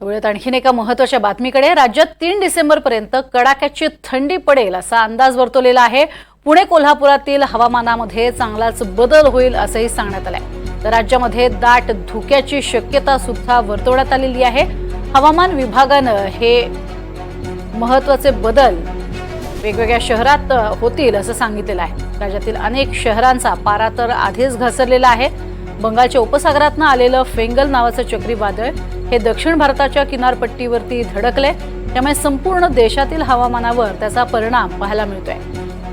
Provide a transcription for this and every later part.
तेवढ्यात आणखीन एका महत्त्वाच्या बातमीकडे. राज्यात तीन डिसेंबरपर्यंत कडाक्याची थंडी पडेल असा अंदाज वर्तवलेला आहे. पुणे कोल्हापुरातील हवामानामध्ये चांगलाच बदल होईल असंही सांगण्यात आलंय. तर राज्यामध्ये दाट धुक्याची शक्यता सुद्धा वर्तवण्यात आलेली आहे. हवामान विभागानं हे महत्त्वाचे बदल वेगवेगळ्या शहरात होतील असं सांगितलेलं आहे. राज्यातील अनेक शहरांचा पारा तर आधीच घसरलेला आहे. बंगालच्या उपसागरातनं आलेलं फेंगल नावाचं चक्रीवादळ हे दक्षिण भारताच्या किनारपट्टीवरती धडकले. त्यामुळे संपूर्ण देशातील हवामानावर त्याचा परिणाम पाहायला मिळतोय.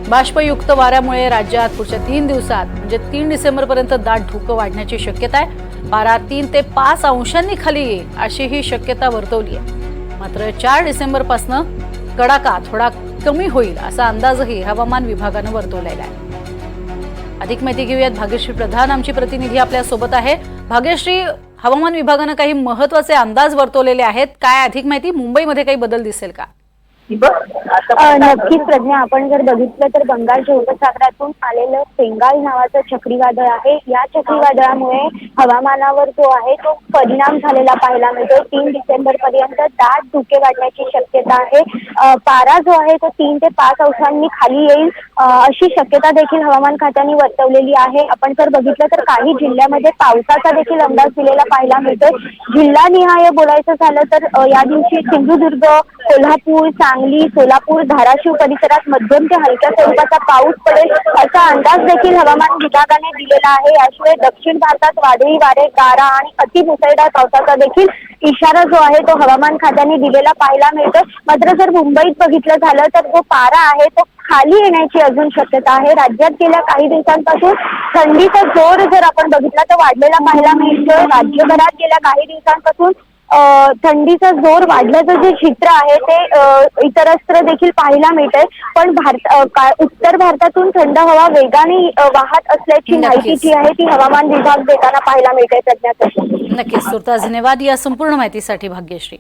बाष्पयुक्त वाऱ्यामुळे राज्यात पुढच्या तीन दिवसात म्हणजे तीन डिसेंबरपर्यंत दाट धुकं वाढण्याची शक्यता आहे. पारा तीन ते पाच अंशांनी खाली येईल अशी ही शक्यता वर्तवली आहे. मात्र चार डिसेंबरपासनं कडाका थोडा कमी होईल असा अंदाजही हवामान विभागानं वर्तवलेला आहे. अधिक माहिती घेऊयात. भाग्यश्री प्रधान आमची प्रतिनिधी आपल्यासोबत आहे. भाग्यश्री हवामान विभागानं काही महत्त्वाचे अंदाज वर्तवलेले आहेत. काय अधिक माहिती? मुंबईमध्ये काही बदल दिसेल का? नक्कीच प्रज्ञा आपण जर बघितलं तर बंगालच्या उपसागरातून आलेलं बेंगाल नावाचं चक्रीवादळ आहे. या चक्रीवादळामुळे हवामानावर जो आहे तो परिणाम झालेला पाहायला मिळतो तीन डिसेंबर पर्यंत दाट धुके वाढण्याची शक्यता आहे. पारा जो आहे तो तीन ते पाच अंशांनी खाली येईल अशी शक्यता देखील हवामान खात्याने वर्तवलेली आहे. आपण जर बघितलं तर काही जिल्ह्यामध्ये पावसाचा देखील अंदाज दिलेला पाहायला मिळतोय. जिल्हानिहाय बोलायचं झालं तर या दिवशी सिंधुदुर्ग कोल्हापूर सांगली सोलापूर धाराशिव परिसरात मध्यम ते हलक्या स्वरूपाचा पाऊस पडेल असा अंदाज देखील हवामान विभागाने दिलेला आहे. याशिवाय दक्षिण भारतात वादळी वारे गारा आणि अतिमुसळधार पावसाचा देखील इशारा जो आहे तो हवामान खात्याने दिलेला पाहायला मिळतो मात्र जर मुंबईत बघितलं झालं तर जो पारा आहे तो खाली येण्याची अजून शक्यता आहे. राज्यात गेल्या काही दिवसांपासून थंडीचा जोर जर आपण बघितला तर वाढलेला पाहायला मिळतोय. राज्यभरात गेल्या काही दिवसांपासून थंडीचा जोर वाढल्याचं जे चित्र आहे ते इतरत्र देखील पाहायला मिळतंय. पण भारत उत्तर भारतातून थंड हवा वेगाने वाहत असल्याची. माहिती जी आहे ती हवामान विभाग देताना पाहायला मिळते सध्या नक्कीच सुरता. धन्यवाद या संपूर्ण माहितीसाठी भाग्यश्री.